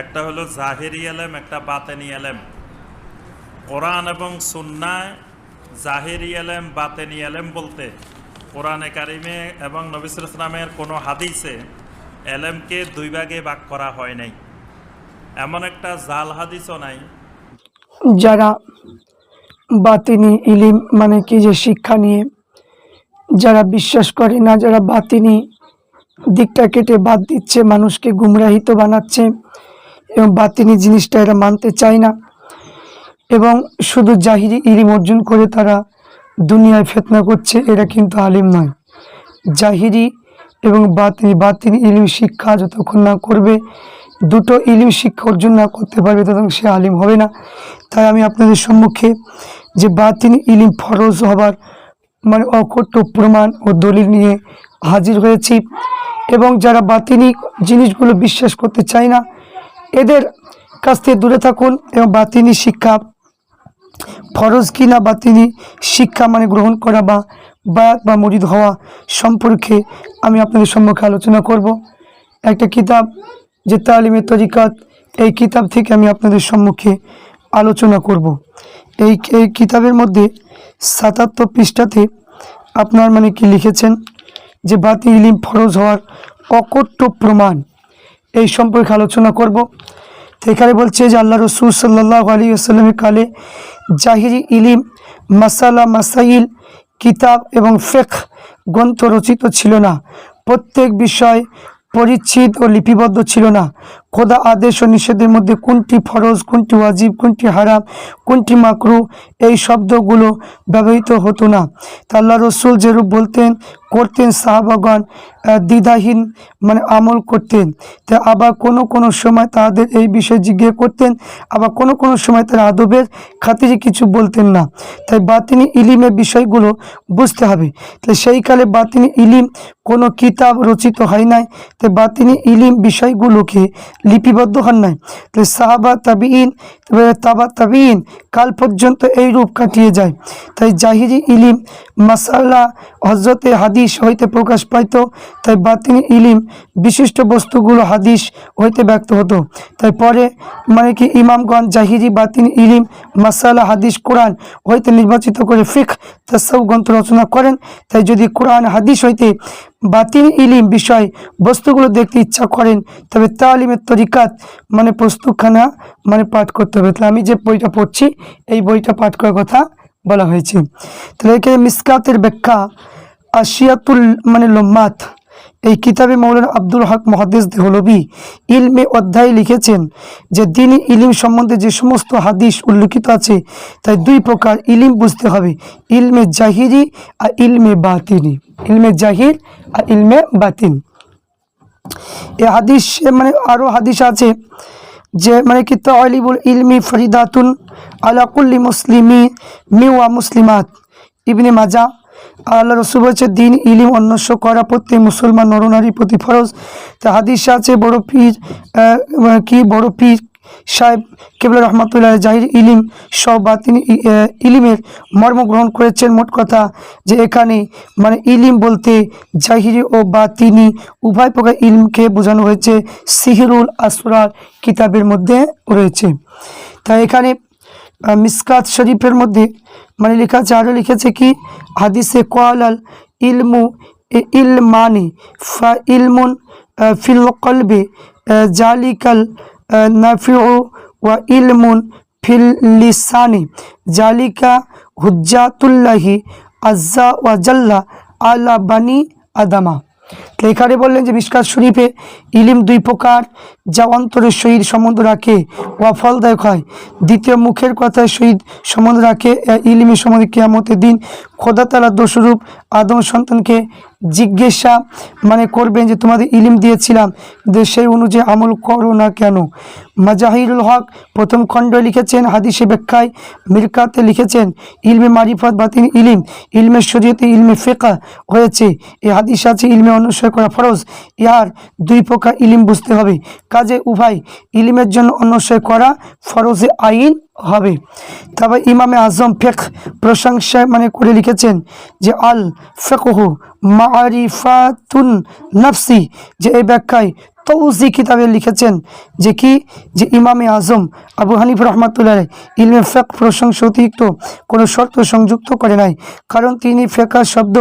একটা হলো জাহেরি আলেম, একটা বাতেনি আলেম। কোরআন এবং সুন্নায় জাহেরি আলেম, বাতেনি আলেম বলতে কোরআনে কারিমে এবং নবিসুল ইসলামের কোনো হাদিসে এলেমকে দুই ভাগে ভাগ করা হয় নাই। এমন একটা জাল হাদিসও নাই। যারা বাতিনি ইলিম মানে কি যে শিক্ষা নিয়ে, যারা বিশ্বাস করে না, যারা বাতিনি দিকটা কেটে বাদ দিচ্ছে, মানুষকে গুমরাহিত বানাচ্ছে এবং বাতিনি জিনিসটা এরা মানতে চায় না। এবং শুধু জাহিরি ইলিম অর্জন করে তারা দুনিয়ায় ফেতনা করছে, এরা কিন্তু আলিম নয়। জাহিরি এবং বাতিনি বাতিনি ইলিম শিক্ষা যতক্ষণ না করবে, দুটো ইলিম শিক্ষা অর্জন না করতে পারবে ততক্ষণ সে আলিম হবে না। তাই আমি আপনাদের সম্মুখে যে বাতিনি ইলিম ফরজ হবার মানে অকট্য প্রমাণ ও দলিল নিয়ে হাজির হয়েছি এবং যারা বাতিনি জিনিসগুলো বিশ্বাস করতে চায় না এদের কাছ থেকে দূরে থাকুন এবং বাতিনি শিক্ষা, ফরজ কিনা বা তিনি শিক্ষা মানে গ্রহণ করা বা বায়াত বা মরিদ হওয়া সম্পর্কে আমি আপনাদের সম্মুখে আলোচনা করব। একটা কিতাব যে তালিমের তরিকাত, এই কিতাব থেকে আমি আপনাদের সম্মুখে আলোচনা করব। এই এই কিতাবের মধ্যে সাতাত্তর পৃষ্ঠাতে আপনার মানে কি লিখেছেন? যে বাতি ইলিম ফরজ হওয়ার অকট্য প্রমাণ। এই সম্পর্কে আলোচনা করব। এখানে বলছে যে আল্লাহ রসুল সাল্লাহ আলী আসসালামের কালে জাহিরি ইলিম, মাসালা, মাসাইল, কিতাব এবং ফেক গ্রন্থ রচিত ছিল না। প্রত্যেক বিষয় পরিচ্ছিদ ও লিপিবদ্ধ ছিল না। খোদা আদেশ ও নিষেধের মধ্যে কোনটি ফরজ, কোনটি ওয়াজিব, কোনটি হারাম, কোনটি মাকরু, এই শব্দগুলো ব্যবহৃত হতো না। তা আল্লাহ রসুল যেরূপ বলতেন করতেন সাহাবাগণ দ্বিধাহীন মানে আমল করতেন। তা আবার কোনো কোনো সময় তাদের এই বিষয়ে জিজ্ঞেস করতেন, আবার কোনো কোনো সময় তারা আদবের খাতিরে কিছু বলতেন না। তাই বাতিনি ইলিমের বিষয়গুলো বুঝতে হবে। তাই সেই কালে বাতিনি ইলিম কোনো কিতাব রচিত হয় নাই, তাই বাতিনি ইলিম বিষয়গুলোকে লিপিবদ্ধ হন নাই। তাই সাহাবা তাবিইন তাবা তাবিইন কাল পর্যন্ত এই রূপ কাটিয়ে যায়। তাই জাহিরি ইলিম মাসাল্লা হজরতে হাদিস হইতে প্রকাশ পাইত, তাই বাতিনি ইলিম বিশিষ্ট বস্তুগুলো হাদিস হইতে ব্যক্ত হতো। তাই পরে মানে কি ইমামগঞ্জ জাহিরি বাতিন ইলিম, মাসালা হাদিস, কোরআন হইতে নির্বাচিত করে ফিক তাসব গ্রন্থ রচনা করেন। তাই যদি কোরআন হাদিস হইতে বাতিন ইলিম বিষয় বস্তুগুলো দেখতে ইচ্ছা করেন, তবে তালিমের তরিকাত মানে প্রস্তুতখানা মানে পাঠ করতে হবে। তাহলে আমি যে বইটা পড়ছি, এই বইটা পাঠ করার কথা বলা হয়েছে। তাহলে এখানে মিসকাতের ব্যাখ্যা আশিয়াতুল মানে লোম্মাত। এই কিতাবে মৌলানা আব্দুল হক মহাদেস দেহলবি ইলমে অধ্যায় লিখেছেন যে দিনই ইলিম সম্বন্ধে যে সমস্ত হাদিস উল্লেখিত আছে, তাই দুই প্রকার ইলিম বুঝতে হবে, ইলমে জাহিরি আর ইলমে বাতিনি। ইলমে জাহির আর ইলমে বাতিন। এ হাদিস মানে আরও হাদিস আছে যে মানে কি তালিবুল ইলমি ফরিদাতুন আলা কুল্লি মুসলিমি মিওয়া মুসলিমাত। ইবনে মাজা আল্লাহ রসুল বলছে, দিন, ইলিম অন্বেষ করা প্রত্যেক মুসলমান নরনারীর প্রতি ফরজ। তা হাদিস আছে, বড় পীর কি বড় পীর সাহেব কেবল রহমতুল্লাহ জাহির ইলিম সব বা তিনি ইলিমের মর্ম গ্রহণ করেছেন মোট কথা যে এখানে মানে ইলিম বলতে জাহিরি ও বা তিনি উভয় প্রকার ইলিমকে বোঝানো হয়েছে, সিহিরুল আসরার কিতাবের মধ্যে রয়েছে। তাই এখানে মিসকাত শরীফের মধ্যে মানে লেখা আছে আরও লিখেছে কি? হাদিসে কোয়ালাল ইলমু এ- ইলমানি ফা ইলমুন আহ, ফিল কলবে আহ, জালিকাল আহ, নাফিউ ওয়া ইলমুন ফিল লিসানি জালিকা হুজ্জাতুল্লাহি আজ্জা ওয়া জাল্লা আলা বানি আদামা। তো এখানে বললেন যে মিসকাত শরীফে ইলিম দুই প্রকার, যা অন্তরের সহিত সম্বন্ধ রাখে ওয়া ফলদায়ক হয়। দ্বিতীয় মুখের কথায় সহিত সম্বন্ধ রাখে, এ ইলিমের সম্বন্ধে কেয়ামতের দিন খোদা তালা দোষরূপ আদম সন্তানকে জিজ্ঞাসা মানে করবেন যে, তোমাদের ইলিম দিয়েছিলাম, যে সেই অনুযায়ী আমল করো না কেন? মাজাহিরুল হক প্রথম খণ্ড লিখেছেন হাদিসে ব্যাখ্যায় মিরকাতে লিখেছেন, ইলমে মারিফত বাতিন ইলিম, ইলমে শরীয়তে ইলমে ফেকা হয়েছে। এই হাদিস আছে, ইলমে অনুসরণ করা ফরজ। ইহার দুই প্রকার ইলিম বুঝতে হবে। কাজে উভয় ইলিমের জন্য অনুসরণ করা ফরজে আইন হবে। তবে ইমামে আজম ফেখ প্রশংসায় মানে করে লিখেছেন যে আল ফেকহ মারিফাতুন নফসি, যে এই ব্যাখ্যায় তৌজি কিতাবে লিখেছেন যে কি? যে ইমামে আজম আবু হানিফ রহমাতুল্লাহ ইলমে ফেক প্রশংসা অতিরিক্ত কোনো শর্ত সংযুক্ত করে নাই। কারণ তিনি ফেকার শব্দ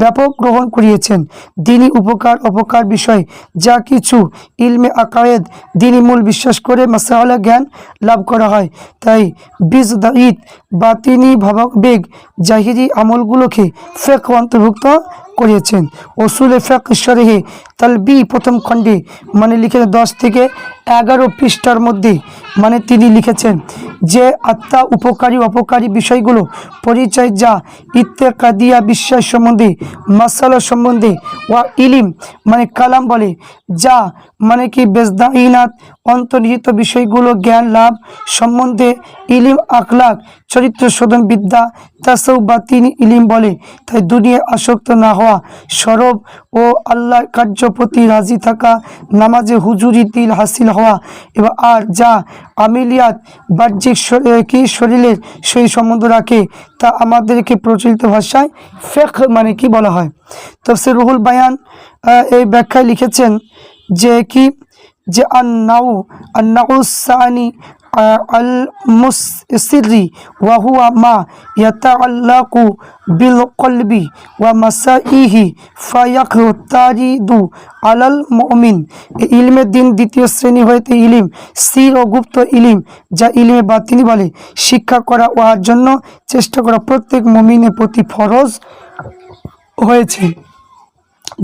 ব্যাপক গ্রহণ করিয়েছেন। দিনই উপকার, অপকার বিষয় যা কিছু ইলমে আকায়েদ দিনই মূল বিশ্বাস করে মাসালা জ্ঞান লাভ করা হয়। তাই বিজ দাঈদ বা তিনি ভাবাবেগ জাহিরি আমলগুলোকে ফেক অন্তর্ভুক্ত করিয়েছেন। ওসুলে ফেক শরহে তালবি প্রথম খণ্ডে মানে লিখে দশ থেকে এগারো পৃষ্ঠার মধ্যে মানে তিনি লিখেছেন যে আত্মা উপকারী অপকারী বিষয়গুলো পরিচয় যা ইত্তেকাদিয়া বিশ্বাস সম্বন্ধে, মাসালা সম্বন্ধে ওয়া ইলিম মানে কালাম বলে, যা মানে কি বেজদাইনাত অন্তর্নিহিত বিষয়গুলো জ্ঞান লাভ সম্বন্ধে ইলিম আখলাক, চরিত্র শোধন বিদ্যা তাসৌ বা তিনি ইলিম বলে। তাই দুনিয়া আসক্ত না হওয়া সরব ও আল্লাহ কার্য প্রতি রাজি থাকা, নামাজে হুজুরি দিল হাসিল হওয়া এবং আর যা আমিলিয়াত বাহ্যিক কি শরীরের সেই সম্বন্ধ রাখে তা আমাদেরকে প্রচলিত ভাষায় ফেক মানে কি বলা হয়। তফসির রুহুল বায়ান এই ব্যাখ্যায় লিখেছেন যে কি? যে আন্নাউ আন্নাউ সানি আল মুসিরি ওয়াহুয়া মা ইয়াতাআল্লাকু বিল কলবি ওয়া মাসাইহি ফায়াকহু তারিদু আলাল মুমিন এই ইলমের দিন দ্বিতীয় শ্রেণি হইতে ইলিম স্থির ও গুপ্ত ইলিম, যা ইলিমে বাতিনি বলে। শিক্ষা করা উহার জন্য চেষ্টা করা প্রত্যেক মমিনের প্রতি ফরজ হয়েছে।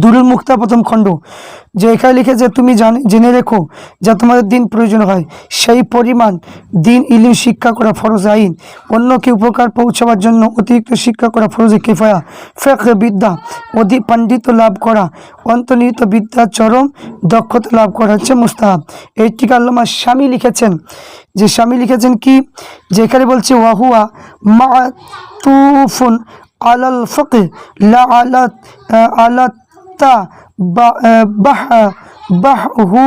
দুরুল মুক্তা প্রথম খণ্ড, যে এখানে লিখেছে তুমি জানে, জেনে রেখো যা তোমাদের দিন প্রয়োজন হয়। সেই পরিমাণ দিন ইলিম শিক্ষা করা ফরজ আইন। অন্যকে উপকার পৌঁছাবার জন্য অতিরিক্ত শিক্ষা করা ফরজে কেফায়া। ফেক বিদ্যা অধিক পাণ্ডিত্য লাভ করা। অন্তর্নিহিত বিদ্যার চরম দক্ষতা লাভ করা হচ্ছে মুস্তাহাব। এইটিকে আল্লামা স্বামী লিখেছেন। যে স্বামী লিখেছেন কি? যে এখানে বলছে, ওয়াহুয়া মা তুফুন আলাল ফকে লা আলাত আলাত তা বাহ বাহু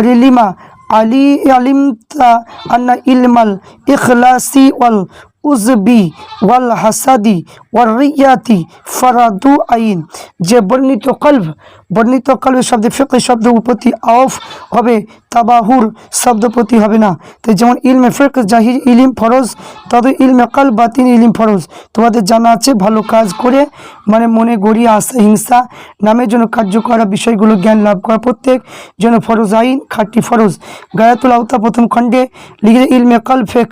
রিলিমা আলি আলিমতা আন্না ইলমাল ইখলাসি ওয়াল উজবি ওয়াল হাসাদি ওয়াল রিয়াতি ফরাদু আইন। যে বর্ণিত কল্ভ বর্ণিত কল্ভের শব্দে ফিক শব্দ উপতি আউফ হবে, তাবাহুর শব্দপতি হবে না। তাই যেমন ইলমে ফেক জাহির ইলিম ফরজ তবে ইলমে কাল বাতিন ইলিম ফরজ। তোমাদের জানা আছে, ভালো কাজ করে মানে মনে গড়িয়ে আসা হিংসা, নামের জন্য কার্য করা বিষয়গুলো জ্ঞান লাভ করা প্রত্যেক যেন ফরজ আইন, খাটি ফরজ। গায়াতুল আওতা প্রথম খণ্ডে লিখে, ইলমে কাল ফেক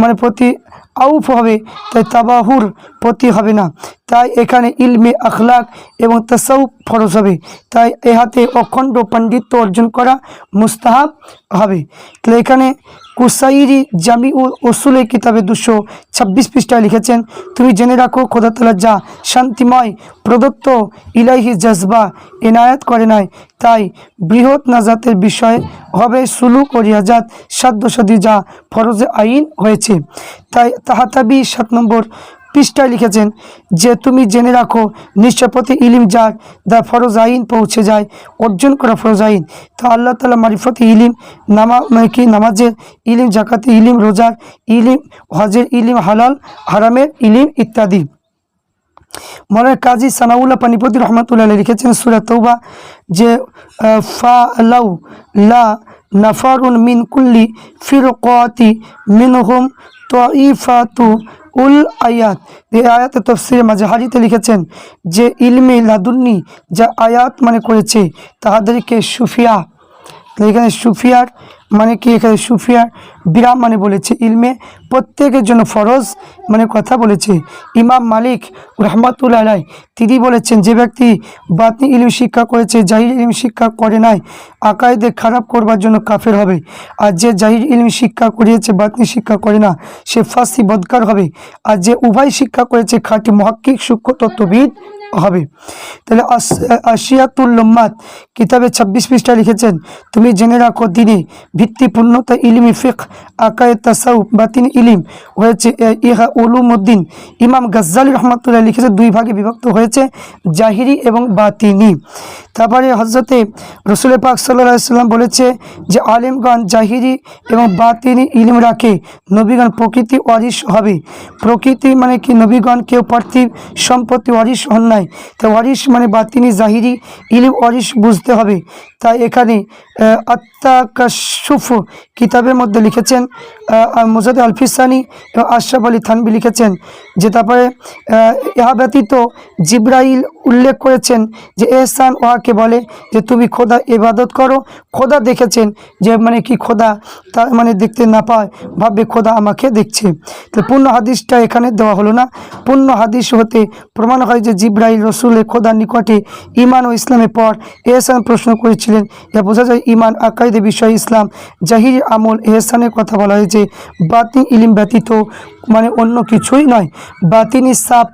মানে প্রতি আউফ হবে, তাই তাবাহুর প্রতি হবে না। তাই এখানে ইলমে আখলাক এবং তাসাউফ ফরজ হবে। তাই এ হাতে অখণ্ড পাণ্ডিত্য অর্জন করা মুস্তাহাব হবে। তাহলে এখানে কুসাইরি জামি ও ওসুলের কিতাবে দুশো ছাব্বিশ পৃষ্ঠায় লিখেছেন, তুমি জেনে রাখো, খোদা তালা যা শান্তিময় প্রদত্ত ইলাইহি জজবা এনায়াত করে নাই, তাই বৃহৎ নাজাতের বিষয়ে হবে সুলুক ও রিয়াজাত সাধি যা ফরজে আইন হয়েছে। তাই তাহাতাবি সাত নম্বর পৃষ্ঠায় লিখেছেন যে তুমি জেনে রাখো নিশ্চয় প্রতি ইলিম যার দা ফরজ আইন পৌঁছে যায়, অর্জন করা ফরজ আইন। তা আল্লাহ তালা মারিফতে ইলিম, নামা মানে নামাজের ইলিম জাকাতে ইলিম, রোজার ইলিম, হজের ইলিম, হালাল, হারামের ইলিম ইত্যাদি। মনের কাজী সানাউল্লাহ পানিপতি রহমতুল্লাহ লিখেছেন সুরা তৌবা যে ফা লাউ লা নাফারুন মিন কুল্লি ফিরকাতি মিনহুম তাইফাতু উল আয়াত। এই আয়াতে তফসিরে মাঝহারিতে লিখেছেন যে, ইলমে লাদুন্নি যা আয়াত মানে করেছে, তাহাদেরকে সুফিয়া এখানে সুফিয়ার মানে কি এখানে সুফিয়া বিরাম মানে বলেছে ইলমে, প্রত্যেকের জন্য ফরজ মানে কথা বলেছে। ইমাম মালিক রহমাতুল্লাহ আলাই তিনি বলেছেন, যে ব্যক্তি বাতনি ইলিম শিক্ষা করেছে জাহির ইলিম শিক্ষা করে নাই, আকায়দে খারাপ করবার জন্য কাফের হবে। আর যে জাহির ইলিম শিক্ষা করিয়েছে বাতনি শিক্ষা করে না, সে ফাঁসি বদকার হবে। আর যে উভয় শিক্ষা করেছে, খাঁটি মহাক্কিক সূক্ষ্ম তত্ত্ববিদ হবে। তাহলে আস- আশিয়াতুল্লম্মাত কিতাবে ছাব্বিশ পৃষ্ঠা লিখেছেন, তুমি জেনে রাখো দিনে ভিত্তিপূর্ণতা ইলিমি ফিক, আকায় তাসাউ বাতিন ইলিম হয়েছে ইহা উলুমুদ্দিন, ইমাম গাজ্জালি রহমতুল্লাহ লিখেছে, দুই ভাগে বিভক্ত হয়েছে, জাহিরি এবং বাতিনি। তারপরে হজরতে রসুল পাক সাল্লাহ সাল্লাম বলেছে যে, আলিমগণ জাহিরি এবং বাতিনি ইলিম রাখে, নবীগণ প্রকৃতি ওয়ারিশ হবে। প্রকৃতি মানে কি? নবীগণ কেউ পার্থিব সম্পত্তি ওয়ারিশ হন নাই। নাই তাই ওয়ারিস মানে বাতিনি জাহিরি ইলিম অরিশ বুঝতে হবে। তাই এখানে আহ, আত্মা কাশুফ কিতাবের মধ্যে লিখেছেন মোজাদ আলফিসানি এবং আশরাফ আলী থানবি লিখেছেন, যে তারপরে ইহা ব্যতীত জিব্রাইল উল্লেখ করেছেন যে এহসান ওহাকে বলে যে তুমি খোদা ইবাদত করো, খোদা দেখেছেন যে মানে কি খোদা তার মানে দেখতে না পায়, ভাববে খোদা আমাকে দেখছে। তো পূর্ণ হাদিসটা এখানে দেওয়া হলো না। পূর্ণ হাদিস হতে প্রমাণ হয় যে জিব্রাইল রসুলের খোদার নিকটে ইমান ও ইসলামের পর এহসান প্রশ্ন করেছিলেন। যা বোঝা যায় ইমান আকাইদে বিষয় ইসলাম, জাহির আমল, এহসানের কথা বলা হয়েছে বাতি ইলিম ব্যতীত মানে অন্য কিছুই নয়। বাতিনি সাপ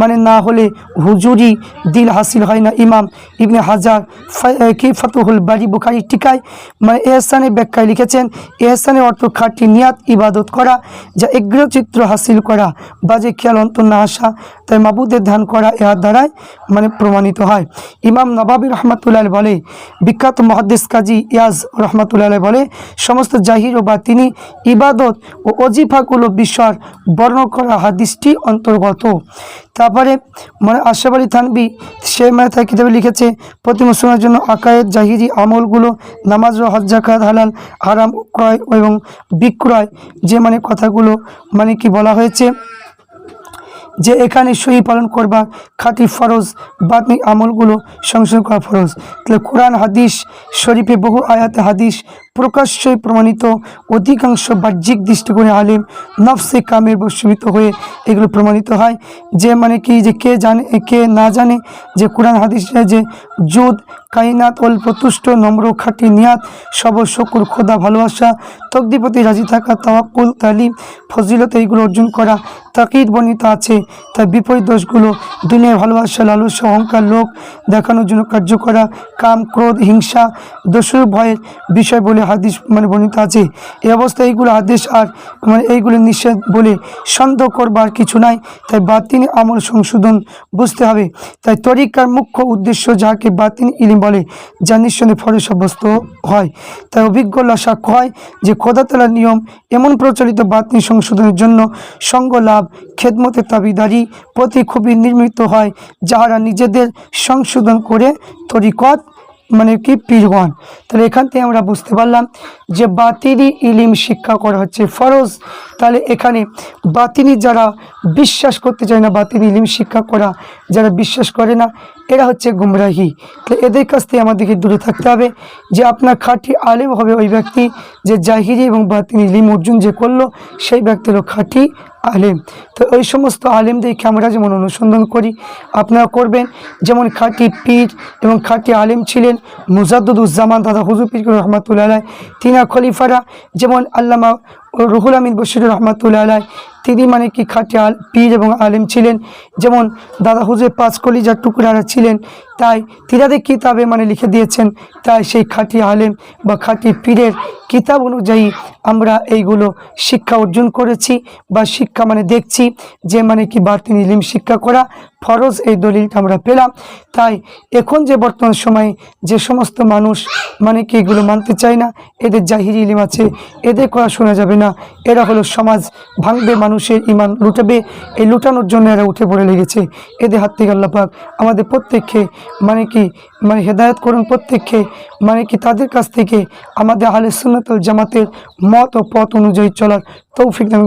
মানে না হলে হুজুরি দিল হাসিল হয় না। ইমাম ইবনে হাজার কি ফতুহুল বাড়ি বুখারি টিকায় মানে এহসানের ব্যাখ্যায় লিখেছেন, এহসানের অর্থ খাঁটি নিয়াত, ইবাদত করা, যা চিত্র হাসিল করা, বাজে খেয়াল অন্তর না আসা, তাই মাবুদের ধ্যান করা এর দ্বারাই মানে প্রমাণিত হয়। ইমাম নবাবী রহমাতুল্লাহ বলে, বিখ্যাত মহাদ্দেশ কাজী ইয়াজ রহমাতুল্লাহ বলে, সমস্ত জাহির ও বাতিনি ইবাদত ও অজিফাগুলো বিষয় বর্ণ করা হাদিসটি অন্তর্গত। তারপরে মানে আশরাফ আলী থানবি সে মানে তার কিতাবে লিখেছে, প্রতি মুসলমানের জন্য আকায়েদ, জাহিরি আমলগুলো, নামাজ ও জাকাত হালাল, হারাম, ক্রয় এবং বিক্রয়, যে মানে কথাগুলো মানে কি বলা হয়েছে যে এখানে সহি পালন করবা খাতি ফরজ, বাতনি আমলগুলো সংশোধন করা ফরজ। তাহলে কোরআন, হাদিস শরীফে বহু আয়াত, হাদিস প্রকাশ্যই প্রমাণিত অধিকাংশ বাহ্যিক দৃষ্টিকোণে আলিম নফসে কামের বশীভূত হয়ে এগুলো প্রমাণিত হয়। যে মানে কি? যে কে জানে, কে না জানে? যে কোরআন হাদিসে যে জুদ কাইনাত অল্প তুষ্ট নম্র, খাঁটি নিয়াত সব শকুর খোদা, ভালোবাসা তকদিপতি রাজি থাকা, তাওয়াক্কুল, তালিম, ফজিলত এইগুলো অর্জন করা, তাকিদ বর্ণিত আছে। তার বিপরীত দোষগুলো দুনিয়ায় ভালোবাসা, লালস, অহংকার লোক দেখানোর জন্য কার্য করা, কাম, ক্রোধ, হিংসা দস্যুর ভয়ের বিষয় বলে হাদিস মানে বর্ণিত আছে। এই অবস্থায় এইগুলো হাদিস আর মানে এইগুলো নিষেধ বলে সন্দেহ করবার কিছু নাই। তাই বাতিন আমল সংশোধন বুঝতে হবে। তাই তরিকার মুখ্য উদ্দেশ্য যাকে বাতিন ইলিম বলে, যা নিঃসন্দেহে ফলে সাব্যস্ত হয়। তাই অভিজ্ঞতা সাক্ষ্য হয় যে খোদাতলার নিয়ম এমন প্রচলিত বাতিনি সংশোধনের জন্য সঙ্গ লাভ, খেদমতের দাবিদারি প্রতি খুবই নির্মিত হয়, যাহারা নিজেদের সংশোধন করে তরিকত মানে কি পীরগণ? তাহলে এখান থেকে আমরা বুঝতে পারলাম যে বাতিনি ইলিম শিক্ষা করা হচ্ছে ফরজ। তাহলে এখানে বাতিনি যারা বিশ্বাস করতে চায় না, বাতিনি ইলিম শিক্ষা করা যারা বিশ্বাস করে না, এরা হচ্ছে গুমরাহি। তাহলে এদের কাছ থেকে আমাদেরকে দূরে থাকতে হবে যে আপনার খাঁটি আলেম হবে ওই ব্যক্তি যে জাহিরি এবং বাতিনি ইলিম অর্জুন যে করল, সেই ব্যক্তি হলো খাঁটি আলেম। তো ওই সমস্ত আলেমদেরকে আমরা যেমন অনুসন্ধান করি, আপনারা করবেন, যেমন খাটি পীর এবং খাটি আলেম ছিলেন মুজাদ্দুজ্জামান দাদা হুজুর পীর রহমাতুল্লাহ তিনা খলিফারা, যেমন আল্লামা রুহুল আমিন বশির রহমাতুল্লাহ আলাই তিনি মানে কি খাঁটি আল, পীর এবং আলেম ছিলেন। যেমন দাদা হুজুর কলিজার টুকরারা ছিলেন, তাই তিনাদের কিতাবে মানে লিখে দিয়েছেন, তাই সেই খাঁটি আলেম বা খাঁটি পীরের কিতাব অনুযায়ী আমরা এইগুলো শিক্ষা অর্জন করেছি বা শিক্ষা মানে দেখছি যে মানে কি বাতিন ইলিম শিক্ষা করা ফরজ, এই দলিলটা আমরা পেলাম। তাই এখন যে বর্তমান সময়ে যে সমস্ত মানুষ মানে কি এগুলো মানতে চায় না, এদের জাহিরি ইলিম আছে, এদের করা শোনা যাবে না। এরা হলো সমাজ ভাঙবে, মানুষের ইমান লুটাবে এই লুটানোর জন্য এরা উঠে পড়ে লেগেছে এদের হাত থেকে আল্লাপাক আমাদের প্রত্যেককে মানে কি মানে হেদায়ত করুন প্রত্যেককে মানে কি তাদের কাছ থেকে আমাদের আহলে সুন্নাতুল জামাতের মত ও পথ অনুযায়ী চলার তৌফিক করুন।